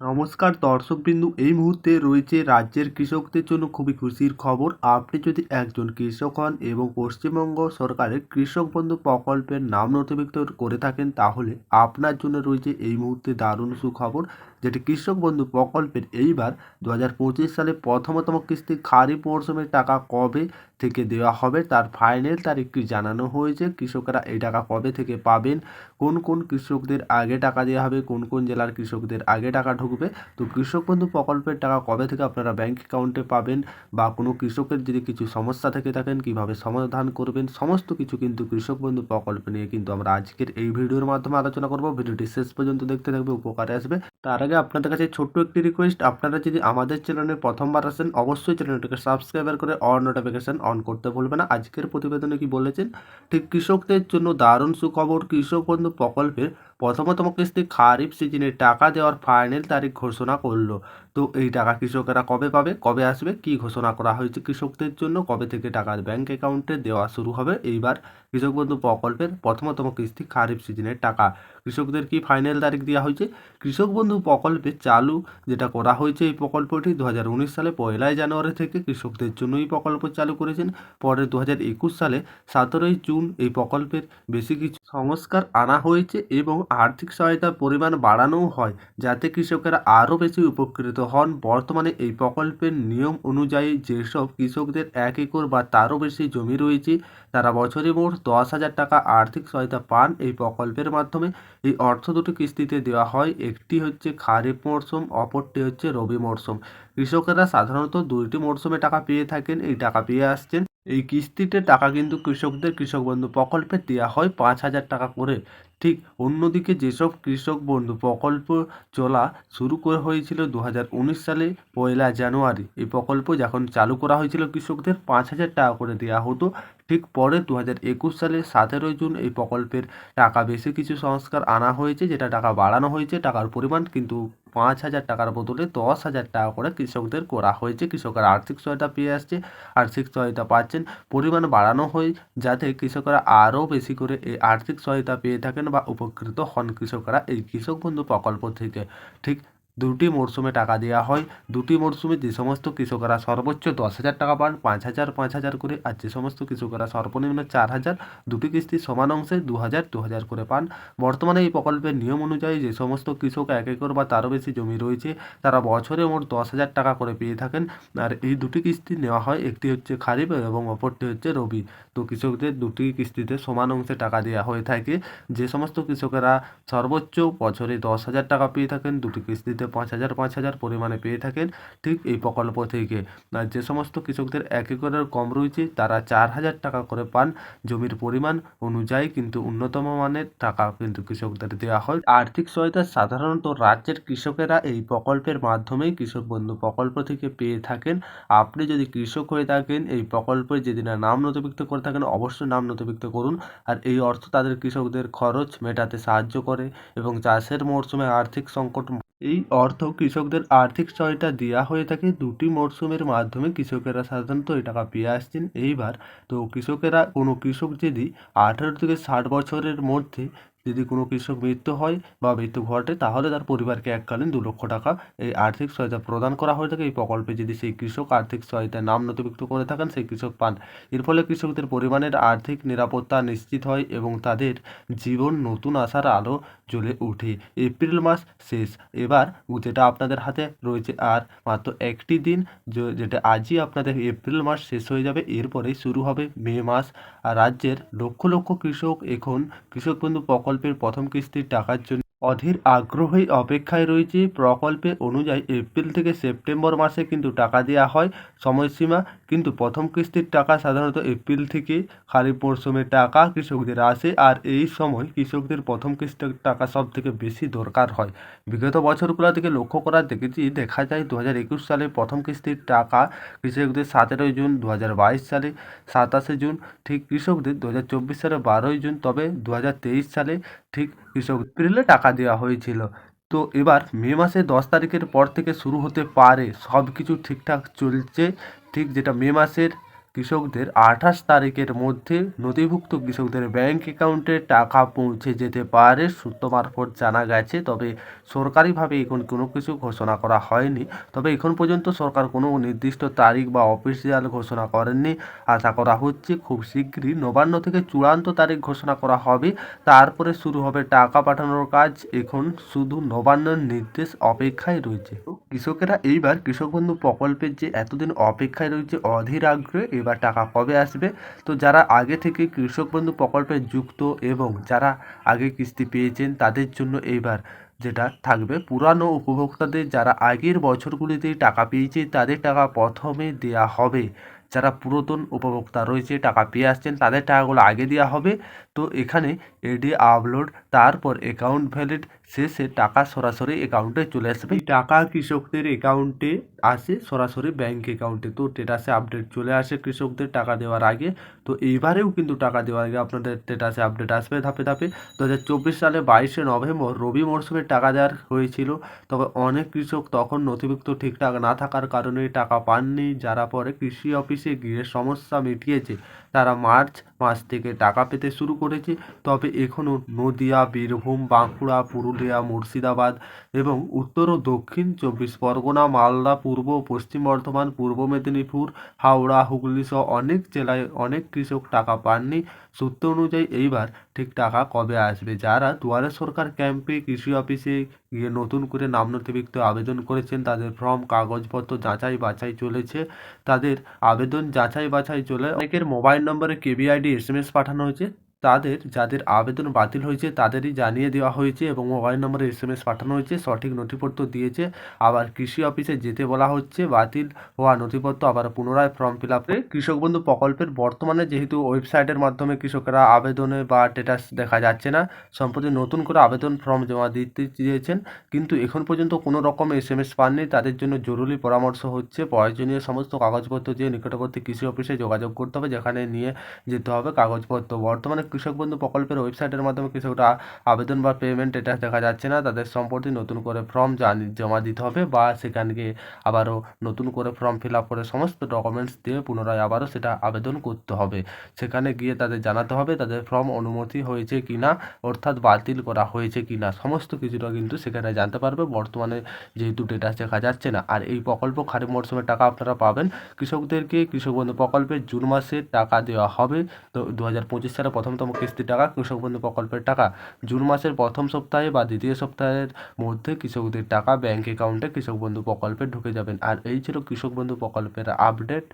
নমস্কার, দর্শকবৃন্দু। এই মুহূর্তে রয়েছে রাজ্যের কৃষকদের জন্য খুবই খুশির খবর। আপনি যদি একজন কৃষক হন এবং পশ্চিমবঙ্গ সরকারের কৃষক বন্ধু প্রকল্পের নাম নথিভুক্ত করে থাকেন, তাহলে আপনার জন্য রয়েছে এই মুহূর্তে দারুণ সুখবর। যেটি কৃষক বন্ধু প্রকল্পের এইবার দু হাজার পঁচিশ সালে প্রথমতম কিস্তি খারিফ মরশুমের টাকা কবে থেকে দেওয়া হবে তার ফাইনাল তারিখটি জানানো হয়েছে? কৃষকরা এই টাকা কবে থেকে পাবেন? কোন কোন কৃষকদের আগে টাকা দেওয়া হবে? কোন কোন জেলার কৃষকদের আগে টাকা ঢুকবে? তো কৃষক বন্ধু প্রকল্পের টাকা কবে থেকে আপনারা ব্যাংক অ্যাকাউন্টে পাবেন? বা কোনো কৃষকের যদি কিছু সমস্যা থেকে থাকেন, কীভাবে সমাধান করবেন? সমস্ত কিছু কিন্তু কৃষক বন্ধু প্রকল্প নিয়ে কিন্তু আমরা আজকের এই ভিডিওর মাধ্যমে আলোচনা করব। ভিডিওটি শেষ পর্যন্ত দেখতে থাকবে, উপকারে আসবে। তার আগে আপনাদের কাছে ছোট্ট একটি রিকোয়েস্ট আপনারা যদি আমাদের চ্যানেলে প্রথমবার আসেন, অবশ্যই চ্যানেলটিকে সাবস্ক্রাইবার করে অল নোটিফিকেশান অন করতে ভুলবেন না। আজকের প্রতিবেদনে কি বলেছেন? ঠিক কৃষকদের জন্য দারুণ সুখবর, কৃষক বন্ধু প্রকল্পের প্রথমতম কিস্তি খারিফ সিজনে টাকা দেওয়ার ফাইনাল তারিখ ঘোষণা করল। তো এই টাকা কৃষকেরা কবে পাবে, কবে আসবে, কি ঘোষণা করা হয়েছে কৃষকদের জন্য, কবে থেকে টাকা ব্যাংক অ্যাকাউন্টে দেওয়া শুরু হবে, এইবার কৃষক বন্ধু প্রকল্পের প্রথমতম কিস্তি খারিফ সিজনের টাকা। কৃষকদের কি ফাইনাল তারিখ দেওয়া হয়েছে? কৃষক বন্ধু প্রকল্পে চালু যেটা করা হয়েছে এই প্রকল্পটি দু হাজার উনিশ সালে পয়লাই জানুয়ারি থেকে কৃষকদের জন্য এই প্রকল্প চালু করেছেন। পরে দু হাজার একুশ সালে সতেরোই জুন এই প্রকল্পের বেশি কিছু সংস্কার আনা হয়েছে এবং আর্থিক সহায়তার পরিমাণ বাড়ানোও হয়, যাতে কৃষকেরা আরও বেশি উপকৃত হন। বর্তমানে এই প্রকল্পের নিয়ম অনুযায়ী যেসব কৃষকদের এক একর বা তারও বেশি জমি রয়েছে, তারা বছরে মোট দশ হাজার টাকা আর্থিক সহায়তা পান। এই প্রকল্পের মাধ্যমে এই অর্থ দুটি কিস্তিতে দেওয়া হয়। একটি হচ্ছে খারিফ মরশুম অপরটি হচ্ছে রবি মরশুম কৃষকেরা সাধারণত দুইটি মরশুমে টাকা পেয়ে থাকেন, এই টাকা পেয়ে আসছেন। এই কিস্তিতে টাকা কিন্তু কৃষকদের কৃষক বন্ধু প্রকল্পে দেওয়া হয় পাঁচ হাজার টাকা করে। ঠিক অন্যদিকে যেসব কৃষক বন্ধু প্রকল্প চলা শুরু করা হয়েছিল দু উনিশ সালে পয়লা জানুয়ারি। এই প্রকল্প যখন চালু করা হয়েছিল কৃষকদের পাঁচ হাজার টাকা করে দেওয়া হতো। ঠিক পরে দু একুশ সালে সতেরোই জুন এই প্রকল্পের টাকা বেশি কিছু সংস্কার আনা হয়েছে, যেটা টাকা বাড়ানো হয়েছে, টাকার পরিমাণ কিন্তু পাঁচ হাজার টাকার বদলে দশ হাজার টাকা করে কৃষকদের করা হয়েছে। কৃষকরা আর্থিক সহায়তা পেয়ে আসছে, আর্থিক সহায়তা পাচ্ছেন, পরিমাণ বাড়ানো হয় যাতে কৃষকরা আরও বেশি করে এই আর্থিক সহায়তা পেয়ে থাকেন বা উপকৃত হন কৃষকরা। এই কৃষক বন্ধু প্রকল্প থেকে ঠিক দুটি মরশুমে টাকা দেওয়া হয়। দুটি মরশুমে যে সমস্ত কৃষকরা সর্বোচ্চ দশ হাজার টাকা পান, পাঁচ হাজার পাঁচ হাজার করে, আর যে সমস্ত কৃষকরা সর্বনিম্ন চার হাজার, দুটি কিস্তি সমান অংশে দু হাজার দু হাজার করে পান। বর্তমানে এই প্রকল্পের নিয়ম অনুযায়ী যে সমস্ত কৃষক এক একর বা তারও বেশি জমি রয়েছে, তারা বছরে মোট দশ হাজার টাকা করে পেয়ে থাকেন। আর এই দুটি কিস্তি নেওয়া হয়, একটি হচ্ছে খারিফ এবং অপরটি হচ্ছে রবি। তো কৃষকদের দুটি কিস্তিতে সমান অংশে টাকা দেওয়া হয়ে থাকে। যে সমস্ত কৃষকেরা সর্বোচ্চ বছরে দশ হাজার টাকা পেয়ে থাকেন, দুটি কিস্তিতে পাঁচ হাজার পাঁচ হাজার পরিমাণে পেয়ে থাকেন ঠিক এই প্রকল্প থেকে। আর যে সমস্ত কৃষকদের এক একরের কম রয়েছে, তারা চার হাজার টাকা করে পান। জমির পরিমাণ অনুযায়ী কিন্তু উন্নতম মানের টাকা কিন্তু কৃষকদের দেওয়া হয়। আর্থিক সহায়তা সাধারণত রাজ্যের কৃষকেরা এই প্রকল্পের মাধ্যমেই কৃষক বন্ধু প্রকল্প থেকে পেয়ে থাকেন। আপনি যদি কৃষক হয়ে থাকেন, এই প্রকল্পে যদি না নাম নথিভুক্ত করে থাকেন, অবশ্যই নাম নথিভুক্ত করুন। আর এই অর্থ তাদের কৃষকদের খরচ মেটাতে সাহায্য করে এবং চাষের মরশুমে আর্থিক সংকট এই অর্থ কৃষকদের আর্থিক সহায়তা দেওয়া হয়ে থাকে। দুটি মরশুমের মাধ্যমে কৃষকেরা সাধারণত এই টাকা পেয়ে আসছেন। এইবার তো কৃষকেরা, কোনো কৃষক যদি আঠারো থেকে ষাট বছরের মধ্যে যদি কোনো কৃষক মৃত্যু হয় বা মৃত্যু ঘটে, তাহলে তার পরিবারকে এককালীন দু লক্ষ টাকা এই আর্থিক সহায়তা প্রদান করা হয়ে থাকে। এই প্রকল্পে যদি সেই কৃষক আর্থিক সহায়তায় নাম নথিভুক্ত করে থাকেন, সেই কৃষক পান। এর ফলে কৃষকদের পরিমাণের আর্থিক নিরাপত্তা নিশ্চিত হয় এবং তাদের জীবন নতুন আশার আলো জ্বলে ওঠে। এপ্রিল মাস শেষ। এবার যেটা আপনাদের হাতে রয়েছে আর মাত্র একটি দিন যেটা আজই আপনাদের এপ্রিল মাস শেষ হয়ে যাবে। এরপরেই শুরু হবে মে মাস। আর রাজ্যের লক্ষ লক্ষ কৃষক এখন কৃষক বন্ধু প্রকল্পের প্রথম কিস্তির টাকার জন্য অধীর আগ্রহী অপেক্ষায় রয়েছে। প্রকল্পে অনুযায়ী এপ্রিল থেকে সেপ্টেম্বর মাসে কিন্তু টাকা দেওয়া হয় সময়সীমা। কিন্তু প্রথম কিস্তির টাকা সাধারণত এপ্রিল থেকে খারিফ মরশুমে টাকা কৃষকদের আসে আর এই সময় কৃষকদের প্রথম কিস্তির টাকা সব থেকে বেশি দরকার হয়। বিগত বছরগুলো থেকে লক্ষ্য করা দেখেছি, দেখা যায় দু হাজার একুশ সালে প্রথম কিস্তির টাকা কৃষকদের সতেরোই জুন দু হাজার বাইশ সালে, সাতাশে জুন ঠিক কৃষকদের দু হাজার চব্বিশ সালে, বারোই জুন তবে দু হাজার তেইশ সালে ঠিক কৃষক এপ্রিলে টাকা দেওয়া হয়েছিল। তো এবার মে মাসে দশ তারিখের পর থেকে শুরু হতে পারে। সব কিছু ঠিকঠাক চলছে। ঠিক যেটা মে মাসের কৃষকদের আঠাশ তারিখের মধ্যে নথিভুক্ত কৃষকদের ব্যাংক অ্যাকাউন্টে টাকা পৌঁছে যেতে পারে সূত্র মারফত জানা গেছে, তবে সরকারিভাবে এখন কোনো কিছু ঘোষণা করা হয়নি। তবে এখন পর্যন্ত সরকার কোনো নির্দিষ্ট তারিখ বা অফিসিয়াল ঘোষণা করেননি। আশা করা হচ্ছে খুব শীঘ্রই নবান্ন থেকে চূড়ান্ত তারিখ ঘোষণা করা হবে। তারপরে শুরু হবে টাকা পাঠানোর কাজ। এখন শুধু নবান্নের নির্দেশ অপেক্ষায় রয়েছে। কৃষকেরা এইবার কৃষক বন্ধু প্রকল্পের যে এতদিন অপেক্ষায় রয়েছে, অধীর আগ্রহে এবার টাকা কবে আসবে? তো যারা আগে থেকে কৃষক বন্ধু প্রকল্পে যুক্ত এবং যারা আগে কিস্তি পেয়েছেন, তাদের জন্য এইবার যেটা থাকবে, পুরানো উপভোক্তাদের যারা আগের বছরগুলিতেই টাকা পেয়েছে, তাদের টাকা প্রথমে দেয়া হবে। যারা পুরাতন উপভোক্তা রয়েছে, টাকা পেয়ে আসছেন, তাদের টাকাগুলো আগে দেওয়া হবে। তো এখানে এডি আপলোড, তারপর অ্যাকাউন্ট ভ্যালিড শেষে টাকা সরাসরি অ্যাকাউন্টে চলে আসবে। টাকা কৃষকদের অ্যাকাউন্টে আসে, সরাসরি ব্যাংক অ্যাকাউন্টে তো স্টেটাসে আপডেট চলে আসে কৃষকদের টাকা দেওয়ার আগে। তো এইবারেও কিন্তু টাকা দেওয়ার আগে আপনাদের স্টেটাসে আপডেট আসবে ধাপে ধাপে। দু হাজার চব্বিশ সালে বাইশে নভেম্বর রবি মরশুমে টাকা দেওয়ার হয়েছিল। তবে অনেক কৃষক তখন নথিভুক্ত ঠিকঠাক না থাকার কারণে টাকা পাননি। যারা পরে কৃষি অফিসে গিয়ে সমস্যা মিটিয়েছে, তারা মার্চ মাস থেকে টাকা পেতে শুরু করেছে। তবে এখনও নদিয়া, বীরভূম, বাঁকুড়া, পুরুলিয়া মুর্শিদাবাদ এবং উত্তর ও দক্ষিণ চব্বিশ পরগনা, মালদা, পূর্ব পশ্চিম বর্ধমান, পূর্ব মেদিনীপুর, হাওড়া, হুগলি সহ অনেক জেলায় অনেক কৃষক টাকা পাননি। সূত্র অনুযায়ী এইবার ঠিক টাকা কবে আসবে? যারা দুয়ারে সরকার ক্যাম্পে কৃষি অফিসে গিয়ে নতুন করে নাম নথিভুক্ত আবেদন করেছেন, তাদের ফর্ম, কাগজপত্র যাচাই বাছাই চলেছে। তাদের আবেদন যাচাই বাছাই চলে। অনেকের মোবাইল নম্বরে কেবিআইডি, এস এম এস পাঠানো হয়েছে। তাদের, যাদের আবেদন বাতিল হয়েছে তাদেরই জানিয়ে দেওয়া হয়েছে এবং মোবাইল নম্বরে এস এম এস পাঠানো হয়েছে। সঠিক নথিপত্র দিয়েছে। আবার কৃষি অফিসে যেতে বলা হচ্ছে। বাতিল হওয়া নথিপত্র আবার পুনরায় ফর্ম ফিল আপে কৃষক বন্ধু প্রকল্পের বর্তমানে যেহেতু ওয়েবসাইটের মাধ্যমে কৃষকেরা আবেদনে বা স্ট্যাটাস দেখা যাচ্ছে না, সম্প্রতি নতুন করে আবেদন ফর্ম জমা দিতে চেয়েছেন। কিন্তু এখন পর্যন্ত কোনো রকম এস এম এস পাননি। তাদের জন্য জরুরি পরামর্শ হচ্ছে, প্রয়োজনীয় সমস্ত কাগজপত্র দিয়ে নিকটবর্তী কৃষি অফিসে যোগাযোগ করতে হবে, যেখানে নিয়ে যেতে হবে কাগজপত্র। বর্তমানে কৃষক বন্ধু প্রকল্পের ওয়েবসাইটের মাধ্যমে কৃষকরা আবেদন বা পেমেন্ট এটা দেখা যাচ্ছে না। তাদের সম্প্রতি নতুন করে ফর্ম জমা দিতে হবে বা সেখানে গিয়ে আবারও নতুন করে ফর্ম ফিল আপ করে সমস্ত ডকুমেন্টস দিয়ে পুনরায় আবারও সেটা আবেদন করতে হবে। সেখানে গিয়ে তাদের জানাতে হবে তাদের ফর্ম অনুমতি হয়েছে কি না অর্থাৎ বাতিল করা হয়েছে কি না সমস্ত কিছুটা কিন্তু সেখানে জানতে পারবে। বর্তমানে যেহেতু ডেটা দেখা যাচ্ছে না। আর এই প্রকল্প খারিফ মরশুমের টাকা আপনারা পাবেন। কৃষকদেরকে কৃষক বন্ধু প্রকল্পের জুন মাসে টাকা দেওয়া হবে। তো দু হাজার পঁচিশ সালে প্রথমতম কিস্তির টাকা, কৃষক বন্ধু প্রকল্পের টাকা। জুন মাসের প্রথম সপ্তাহে বা দ্বিতীয় সপ্তাহের মধ্যে কৃষকদের টাকা ব্যাংক অ্যাকাউন্টে কৃষক বন্ধু প্রকল্পে ঢুকে যাবেন। আর এই ছিল কৃষক বন্ধু প্রকল্পের আপডেট।